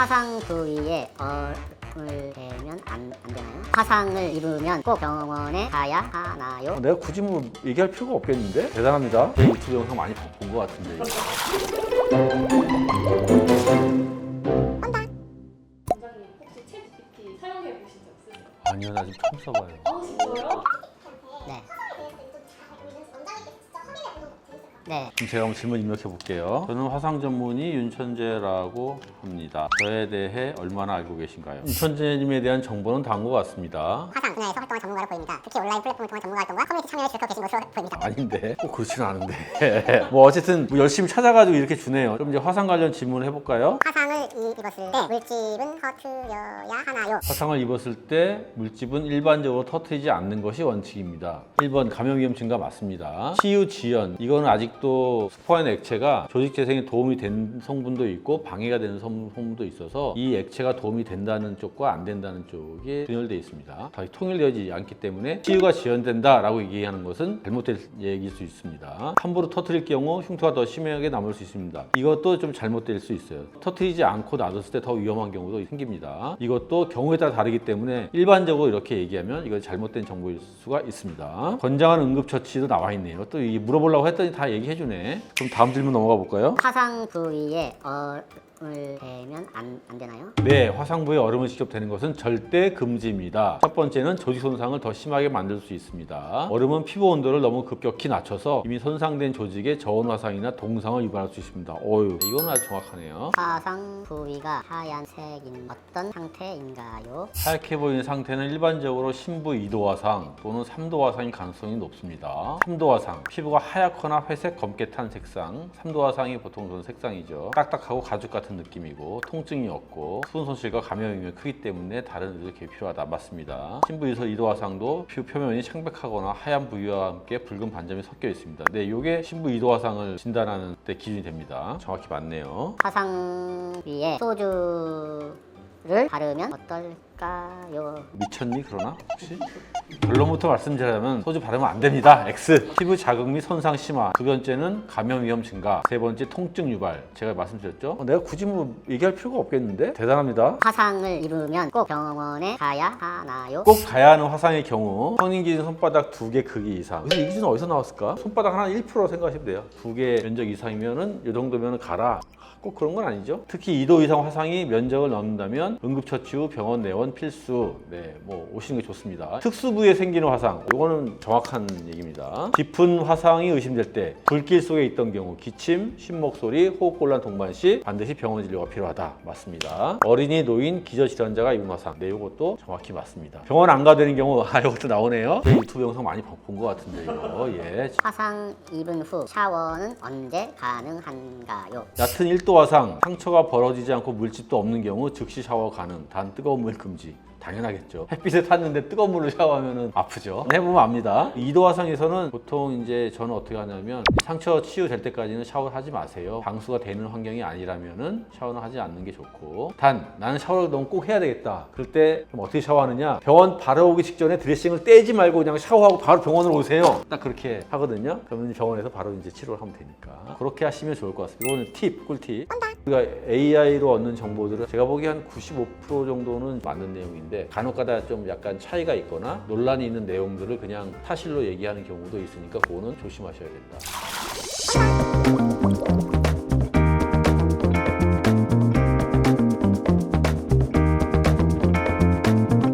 화상 부위에 얼을 대면 안, 안 되나요? 화상을 입으면 꼭 병원에 가야 하나요? 내가 굳이 뭐 얘기할 필요가 없겠는데? 대단합니다. 제 유튜브 영상 많이 본 것 같은데. 이거. 원장님 혹시 챗 GPT 사용해 보신 적 있으세요? 아니요, 나 지금 처음 써봐요. 아 진짜요? 네. 네. 그럼 제가 한번 질문 입력해 볼게요. 저는 화상 전문의 윤천재라고 합니다. 저에 대해 얼마나 알고 계신가요? 윤천재님에 대한 정보는 다음 것 같습니다. 화상 분야에서 활동한 전문가로 보입니다. 특히 온라인 플랫폼을 통한 전문가 활동과 커뮤니티 참여에 즐겨 계신 것으로 보입니다. 아닌데 꼭 그렇지는 않은데 뭐 어쨌든 뭐 열심히 찾아가지고 이렇게 주네요 그럼 이제 화상 관련 질문을 해볼까요? 화상을 입었을 때 물집은 허트려야 하나요? 화상을 입었을 때 물집은 일반적으로 터트리지 않는 것이 원칙입니다 1번 감염 위험 증가 맞습니다 치유 지연 이거는 아직 도 스포인 액체가 조직 재생에 도움이 된 성분도 있고 방해가 되는 성- 성분도 있어서 이 액체가 도움이 된다는 쪽과 안 된다는 쪽이 분열되어 있습니다. 다 통일되지 않기 때문에 치유가 지연된다라고 얘기하는 것은 잘못된 얘기일 수 있습니다. 함부로 터트릴 경우 흉터가 더 심하게 남을 수 있습니다. 이것도 좀 잘못될 수 있어요. 터트리지 않고 놔뒀을 때 더 위험한 경우도 생깁니다. 이것도 경우에 따라 다르기 때문에 일반적으로 이렇게 얘기하면 이건 잘못된 정보일 수가 있습니다. 권장하는 응급처치도 나와 있네요. 또이 물어보려고 했더니 다 얘기해 주네 그럼 다음 질문 넘어가 볼까요? 화상 부위에 얼을 대면 안, 안 되나요? 네, 화상부에 얼음을 직접 대는 것은 절대 금지입니다. 첫 번째는 조직 손상을 더 심하게 만들 수 있습니다. 얼음은 피부 온도를 너무 급격히 낮춰서 이미 손상된 조직에 저온 화상이나 동상을 유발할 수 있습니다. 어유, 이건 아주 정확하네요. 화상 부위가 하얀색인 어떤 상태인가요? 하얗게 보이는 상태는 일반적으로 신부 2도 화상 또는 3도 화상일 가능성이 높습니다. 3도 화상, 피부가 하얗거나 회색, 검게 탄 색상. 3도 화상이 보통 그런 색상이죠. 딱딱하고 가죽 같은 느낌이고 통증이 없고 수분 손실과 감염 위험이 크기 때문에 다른 의료 개입 필요하다. 맞습니다. 신부 2도 화상도 피부 표면이 창백하거나 하얀 부위와 함께 붉은 반점이 섞여 있습니다. 네, 이게 신부 2도 화상을 진단하는 때 기준이 됩니다. 정확히 맞네요. 화상 위에 소주를 바르면 어떨 까요? 미쳤니 그러나 혹시? 결론부터 말씀드리자면 소주 바르면 안 됩니다. X. 피부 자극 및 손상 심화. 두 번째는 감염 위험 증가. 세 번째 통증 유발. 제가 말씀드렸죠. 어, 내가 굳이 뭐 얘기할 필요가 없겠는데 대단합니다. 화상을 입으면 꼭 병원에 가야 하나요? 꼭 가야 하는 화상의 경우 성인 기준 손바닥 두 개 크기 이상. 그래서 이 기준은 어디서 나왔을까? 손바닥 하나 1% 생각하시면 돼요. 두 개 면적 이상이면은 이 정도면 가라. 꼭 그런 건 아니죠. 특히 2도 이상 화상이 면적을 넘는다면 응급처치 후 병원 내원 필수. 네, 뭐 오시는 게 좋습니다. 특수 부위에 생기는 화상. 이거는 정확한 얘기입니다. 깊은 화상이 의심될 때 불길 속에 있던 경우 기침, 심목소리, 호흡곤란 동반 시 반드시 병원 진료가 필요하다. 맞습니다. 어린이, 노인, 기저질환자가 입은 화상. 네, 이것도 정확히 맞습니다. 병원 안 가도 되는 경우 아 이것도 나오네요. 제 유튜브 영상 많이 본 것 같은데 이거 예. 화상 입은 후 샤워는 언제 가능한가요? 얕은 1도 화상, 상처가 벌어지지 않고 물집도 없는 경우 즉시 샤워 가능. 단 뜨거운 물 금지. 당연하겠죠. 햇빛에 탔는데 뜨거운 물로 샤워하면 아프죠. 해보면 압니다. 2도 화상에서는 보통 이제 저는 어떻게 하냐면 상처 치유될 때까지는 샤워를 하지 마세요. 방수가 되는 환경이 아니라면은 샤워는 하지 않는 게 좋고 단 나는 샤워를 너무 꼭 해야 되겠다. 그럴 때 어떻게 샤워하느냐? 병원 바로 오기 직전에 드레싱을 떼지 말고 그냥 샤워하고 바로 병원으로 오세요. 딱 그렇게 하거든요. 그러면 병원에서 바로 이제 치료를 하면 되니까 그렇게 하시면 좋을 것 같습니다. 이거는 팁, 꿀팁. 우리가 AI로 얻는 정보들은 제가 보기에 한 95% 정도는 맞는 내용인데 간혹가다 좀 약간 차이가 있거나 논란이 있는 내용들을 그냥 사실로 얘기하는 경우도 있으니까 그거는 조심하셔야 된다.